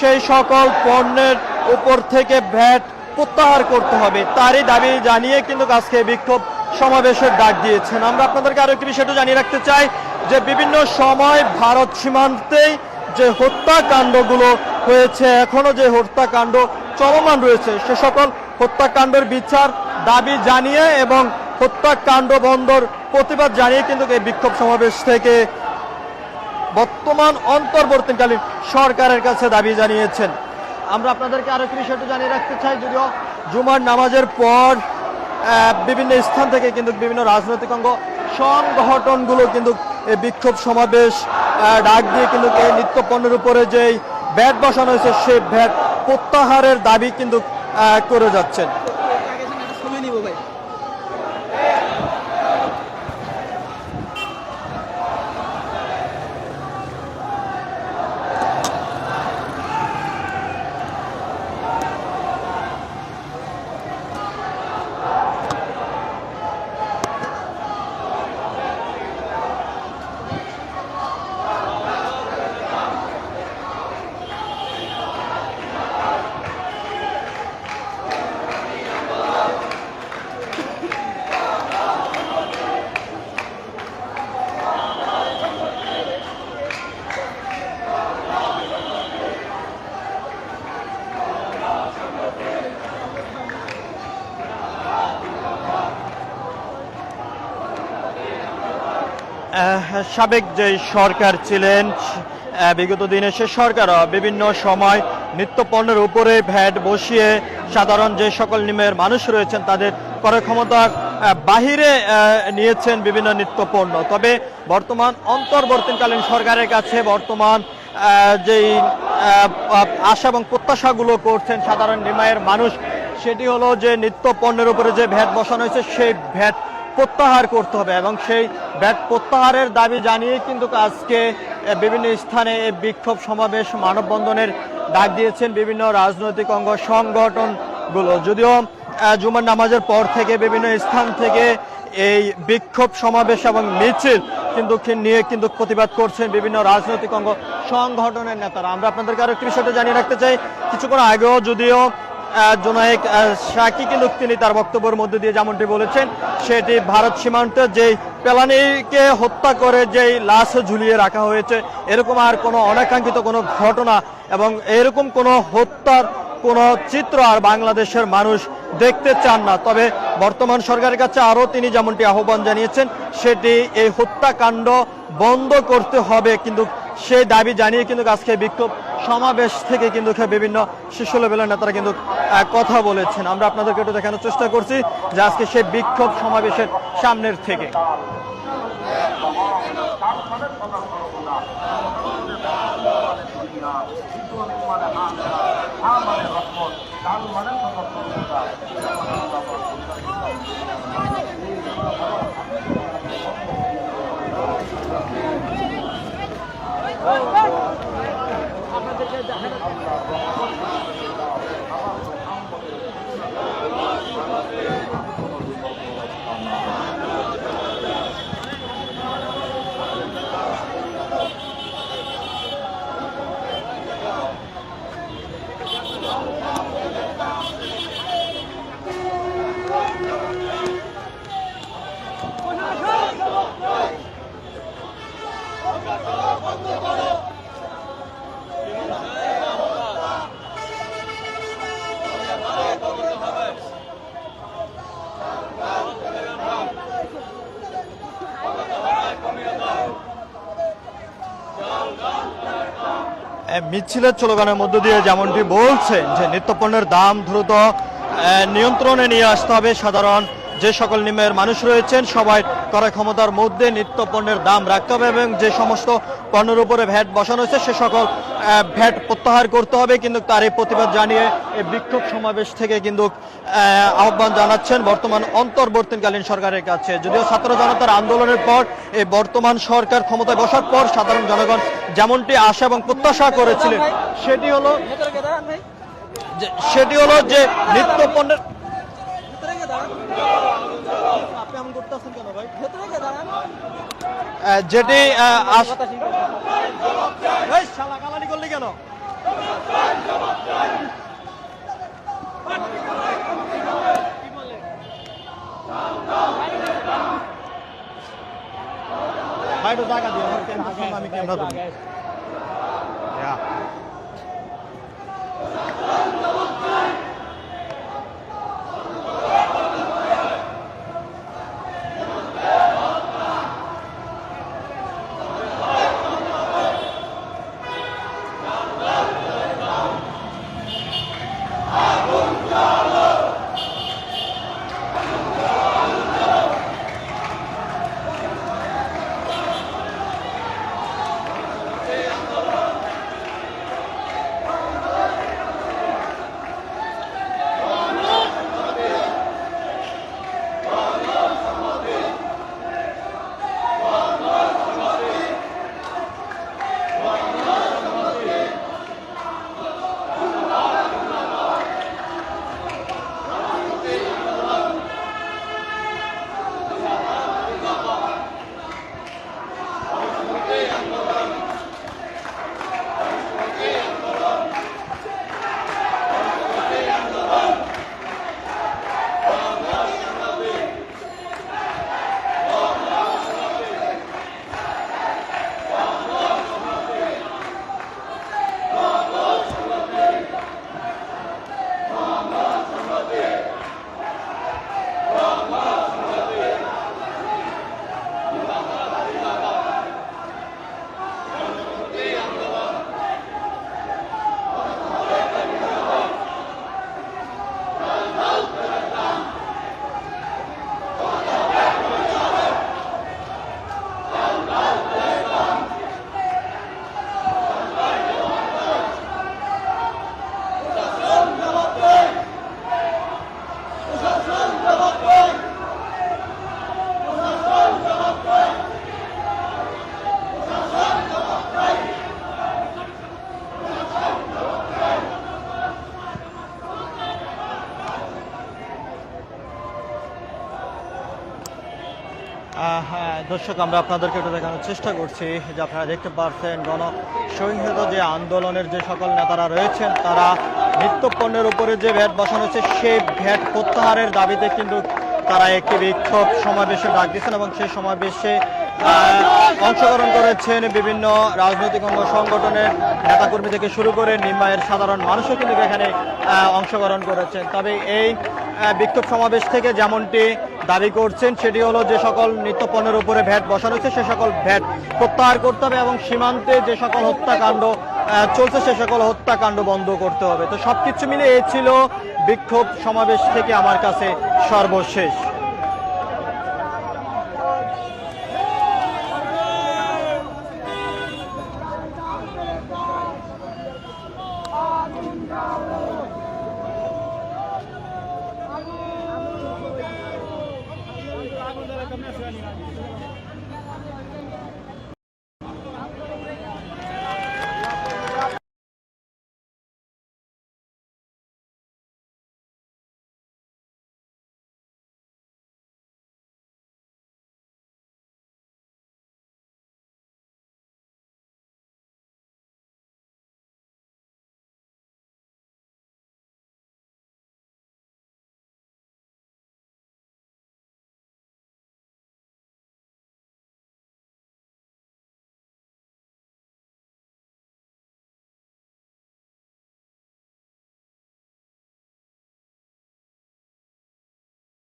সেই সকল পণ্যের উপর থেকে ভ্যাট প্রত্যাহার করতে হবে। তারই দাবি জানিয়ে কিন্তু আজকে বিক্ষোভ সমাবেশের ডাক দিয়েছেন। আমরা আপনাদেরকে আরও একটি বিষয়টা জানিয়ে রাখতে চাই যে বিভিন্ন সময় ভারত সীমান্তেই যে হত্যাকাণ্ডগুলো হয়েছে এখনও যে হত্যাকাণ্ড চলমান রয়েছে, সে সকল হত্যাকাণ্ডের বিচার দাবি জানিয়ে এবং হত্যাকাণ্ড বন্ধর প্রতিবাদ জানিয়ে কিন্তু এই বিক্ষোভ সমাবেশ থেকে বর্তমান অন্তর্বর্তীকালীন সরকারের কাছে দাবি জানিয়েছেন। আমরা আপনাদেরকে আরও একটি বিষয়টা জানিয়ে রাখতে চাই, যদিও জুমার নামাজের পর বিভিন্ন স্থান থেকে কিন্তু বিভিন্ন রাজনৈতিক অঙ্গ সংগঠনগুলো কিন্তু এই বিক্ষোভ সমাবেশ ডাক দিয়ে কিন্তু এই নিত্য পণ্যের উপরে যেই ভ্যাট বসানো হয়েছে সেই ভ্যাট প্রত্যাহারের দাবি কিন্তু করে যাচ্ছেন সময় নিব ভাই আহ, সাবেক যে সরকার ছিলেন বিগত দিনে সে সরকার বিভিন্ন সময় নিত্যপণ্যের উপরে ভ্যাট বসিয়ে সাধারণ যে সকল নিমের মানুষ রয়েছেন তাদের ক্রয় ক্ষমতার আহ, বাহিরে নিয়েছেন বিভিন্ন নিত্যপণ্য তবে বর্তমান অন্তর্বর্তীকালীন সরকারের কাছে বর্তমান যেই আশা এবং প্রত্যাশাগুলো করছেন সাধারণ নিমায়ের মানুষ সেটি হলো যে নিত্য পণ্যের উপরে যে ভ্যাট বসানো হয়েছে সেই ভ্যাট প্রত্যাহার করতে হবে এবং সেই ব্যাট প্রত্যাহারের দাবি জানিয়ে কিন্তু আজকে বিভিন্ন স্থানে বিক্ষোভ সমাবেশ, মানববন্ধনের ডাক দিয়েছেন বিভিন্ন রাজনৈতিক অঙ্গ সংগঠনগুলো। যদিও জুমার নামাজের পর থেকে বিভিন্ন স্থান থেকে এই বিক্ষোভ সমাবেশ এবং মিছিল কিন্তু নিয়ে কিন্তু প্রতিবাদ করছেন বিভিন্ন রাজনৈতিক অঙ্গ সংগঠনের নেতারা। আমরা আপনাদেরকে আরও একটি বিষয়টা জানিয়ে রাখতে চাই। কিছুক্ষণ আগেও যদিও জোনায়েক শাকি কিন্তু তিনি তার বক্তব্যের মধ্যে দিয়ে যেমনটি বলেছেন, সেটি ভারত সীমান্তে যেই পেলানিকে হত্যা করে যেই লাশ ঝুলিয়ে রাখা হয়েছে, এরকম আর কোনো অনাকাঙ্ক্ষিত কোনো ঘটনা এবং এরকম কোনো হত্যার কোনো চিত্র আর বাংলাদেশের মানুষ দেখতে চান না। তবে বর্তমান সরকারের কাছে আরও তিনি যেমনটি আহ্বান জানিয়েছেন, সেটি এই হত্যাকাণ্ড বন্ধ করতে হবে, কিন্তু সেই দাবি জানিয়ে কিন্তু আজকে বিক্ষোভ সমাবেশ থেকে কিন্তু বিভিন্ন শীর্ষ লেভেলের নেতারা কিন্তু কথা বলেছেন। আমরা আপনাদেরকে একটু দেখানোর চেষ্টা করছি যে আজকে সেই বিক্ষোভ সমাবেশের সামনের থেকে। মিছিলের স্লোগানের মধ্য দিয়ে যেমনটি বলছেন যে নিত্যপণ্যের দাম দ্রুত নিয়ন্ত্রণে নিয়ে আসতে হবে। সাধারণ যে সকল নিমের মানুষ রয়েছেন, সবাই ক্রয় ক্ষমতার মধ্যে নিত্য পণ্যের দাম রাখতে হবে এবং যে সমস্ত পণ্যের উপরে ভ্যাট বসানো হয়েছে, সে সকল ভ্যাট প্রত্যাহার করতে হবে, কিন্তু তার এই প্রতিবাদ জানিয়ে এই বিক্ষোভ সমাবেশ থেকে কিন্তু আহ্বান জানাচ্ছেন বর্তমান অন্তর্বর্তীকালীন সরকারের কাছে। যদিও ছাত্র জনতার আন্দোলনের পর এই বর্তমান সরকার ক্ষমতায় বসার পর সাধারণ জনগণ যেমনটি আশা এবং প্রত্যাশা করেছিলেন, সেটি হলো সেটি হলো যে নিত্য পণ্যের ভেতরে কেন? ভাই জায়গা দিয়ে হ্যাঁ, আমি ক্যামেরা দর্শক, আমরা আপনাদেরকে একটু দেখানোর চেষ্টা করছি যে আপনারা দেখতে পাচ্ছেন গণ সহিংসত, যে আন্দোলনের যে সকল নেতারা রয়েছেন, তারা নিত্য পণ্যের উপরে যে ভ্যাট বসানো হচ্ছে, সেই ভ্যাট প্রত্যাহারের দাবিতে কিন্তু তারা একটি বিক্ষোভ সমাবেশে ডাক দিয়েছেন এবং সেই সমাবেশে অংশগ্রহণ করেছেন বিভিন্ন রাজনৈতিক অঙ্গ সংগঠনের নেতাকর্মী থেকে শুরু করে নিম্বায়ের সাধারণ মানুষও কিন্তু এখানে অংশগ্রহণ করেছেন। তবে এই বিক্ষোভ সমাবেশ থেকে যেমনটি দাবি করছেন, সেটি হলো যে সকল নিত্য পণ্যের উপরে ভ্যাট বসানো হচ্ছে সে সকল ভ্যাট প্রত্যাহার করতে হবে এবং সীমান্তে যে সকল হত্যাকাণ্ড চলছে, সে সকল হত্যাকাণ্ড বন্ধ করতে হবে। তো সব কিছু মিলে এ ছিল বিক্ষোভ সমাবেশ থেকে আমার কাছে সর্বশেষ। Gracias,